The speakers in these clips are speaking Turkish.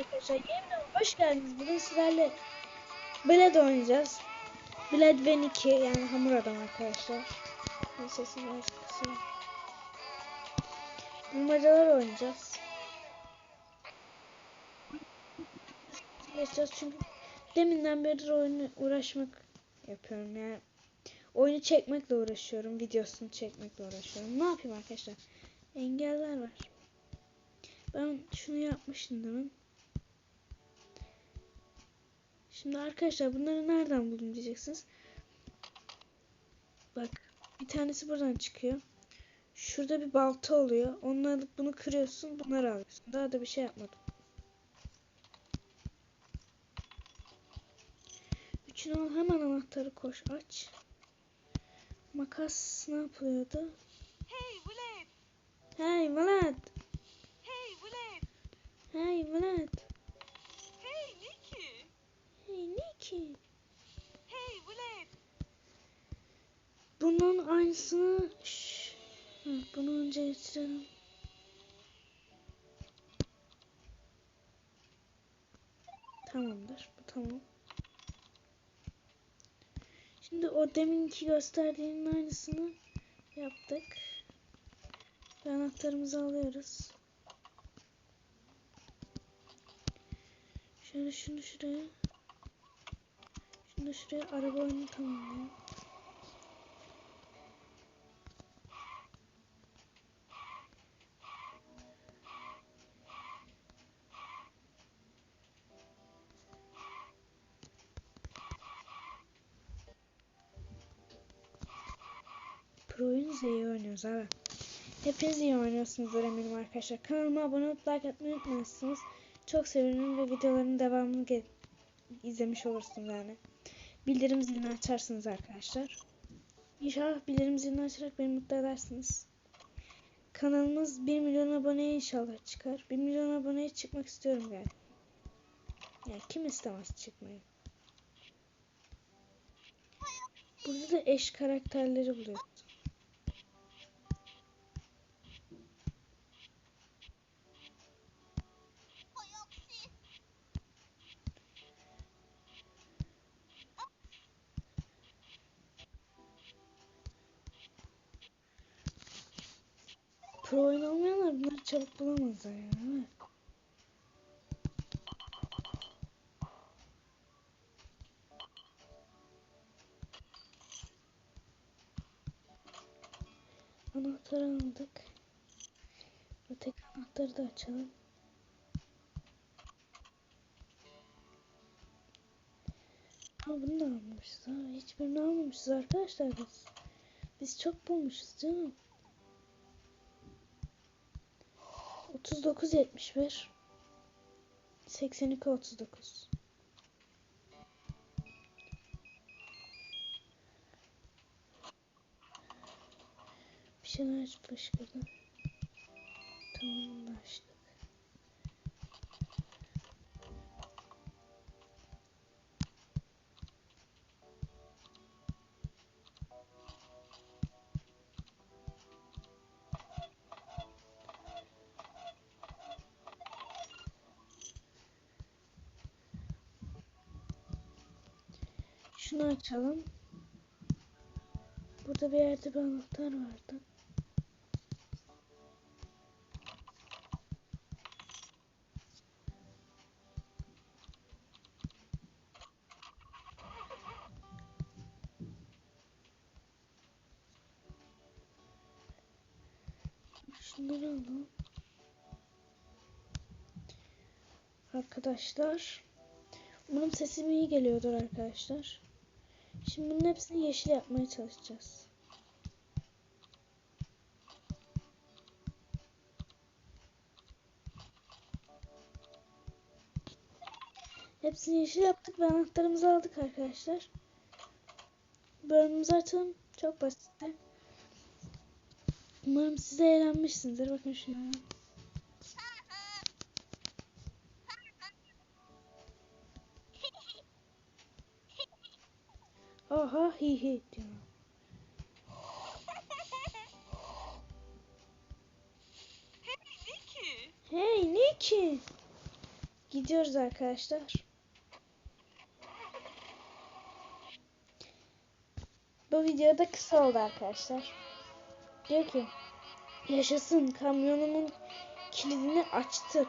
arkadaşlar. Yeniden hoş geldiniz. Bugün sizlerle Bled oynayacağız. Bled ve Niki yani hamur adam arkadaşlar. Sesini kısayım. Bulmacalar oynayacağız. Geçeceğiz çünkü deminden beridir oyunu uğraşmak yapıyorum yani. Oyunu çekmekle uğraşıyorum. Videosunu çekmekle uğraşıyorum. Ne yapayım arkadaşlar? Engeller var. Ben şunu yapmıştım demin. Şimdi arkadaşlar bunları nereden buldum diyeceksiniz. Bak bir tanesi buradan çıkıyor. Şurada bir balta oluyor. Onu alıp bunu kırıyorsun. Bunları alıyorsun. Daha da bir şey yapmadım. Üçünü al hemen anahtarı koş aç. Makas ne yapılıyordu? Hey, Vlad! Hey Vlad. Hey, Vlad! Hey Vlad. Hey, Nikki! Hey Niki. Hey, Vlad! Bunun aynısını Şş. Bunu önce getirelim. Tamamdır. Bu tamam. Şimdi o deminki gösterdiğinin aynısını yaptık. Ve anahtarımızı alıyoruz. Şöyle şunu şuraya. Şunu şuraya araba oyunu tamamlayalım. Pro iyi oynuyoruz abi. Hepiniz iyi oynuyorsunuzdur eminim arkadaşlar. Kanalıma abone olup like atmayı unutmazsınız. Çok sevinirim ve videoların devamını izlemiş olursunuz yani. Bildirim zilini açarsınız arkadaşlar. İnşallah bildirim zilini açarak beni mutlu edersiniz. Kanalımız 1 milyon aboneye inşallah çıkar. 1 milyon aboneye çıkmak istiyorum yani. Yani kim istemez çıkmayı. Burada da eş karakterleri buluyoruz. Pro oyun olmayanlar bunları çabuk bulamazlar yani. değil mi? Anahtarı aldık. Öteki anahtarı da açalım. Ama bunu da almamışız ha. Hiçbirini almamışız arkadaşlar biz. Biz çok bulmuşuz canım. 39 71 82 39 Bir şeyler fışkırdı. Tamam bunu Şunu açalım. Burada bir yerde bir anahtar vardı. Şunları alalım. Arkadaşlar. Umarım sesim iyi geliyordur arkadaşlar. Şimdi bunun hepsini yeşil yapmaya çalışacağız. Hepsini yeşil yaptık ve anahtarımızı aldık arkadaşlar. Bölümümüzü açalım. Çok basitti. Umarım siz eğlenmişsinizdir. Bakın şuna. Aha hi hi diyor. Hey, Niki. Gidiyoruz arkadaşlar. Bu videoda kısa oldu arkadaşlar. Diyor ki yaşasın kamyonumun kilidini açtık.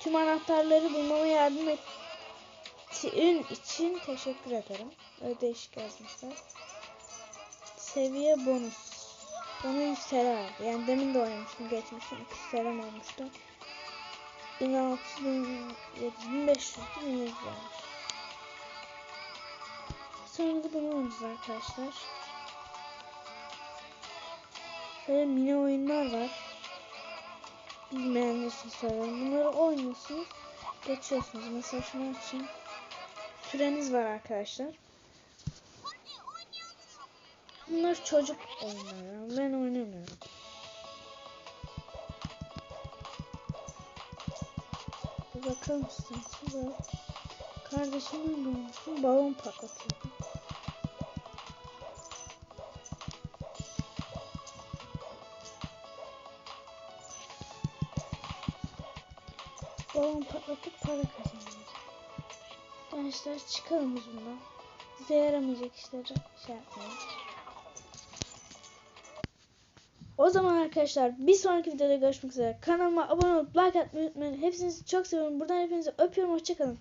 Tüm anahtarları bulmama yardım ettiğin için teşekkür ederim. Öyle değişik yazmışlar. Seviye bonus. Bana 100 TL. Yani demin de oynamıştım. Geçmiştim. 200 TL'm olmuştu. 1600, 7500, 1100 vermiş. Sonra da bunu oynayacağız arkadaşlar. Şöyle mini oyunlar var. Bilmeyenler için söylüyorum. Bunları oynuyorsunuz. Geçiyorsunuz. Mesela şunu açayım. Süreniz var arkadaşlar. Bunlar çocuk oyunları. Ben oynamıyorum. Bakar mısın? Şurada kardeşimin bulmuştum. Balon patlatıyordum. Balon patlatıp para kazanıyoruz. Arkadaşlar çıkalım bundan. Bize yaramayacak işleri şey yapmayalım. O zaman arkadaşlar bir sonraki videoda görüşmek üzere. Kanalıma abone olup like atmayı unutmayın. Hepinizi çok seviyorum. Buradan hepinizi öpüyorum. Hoşçakalın.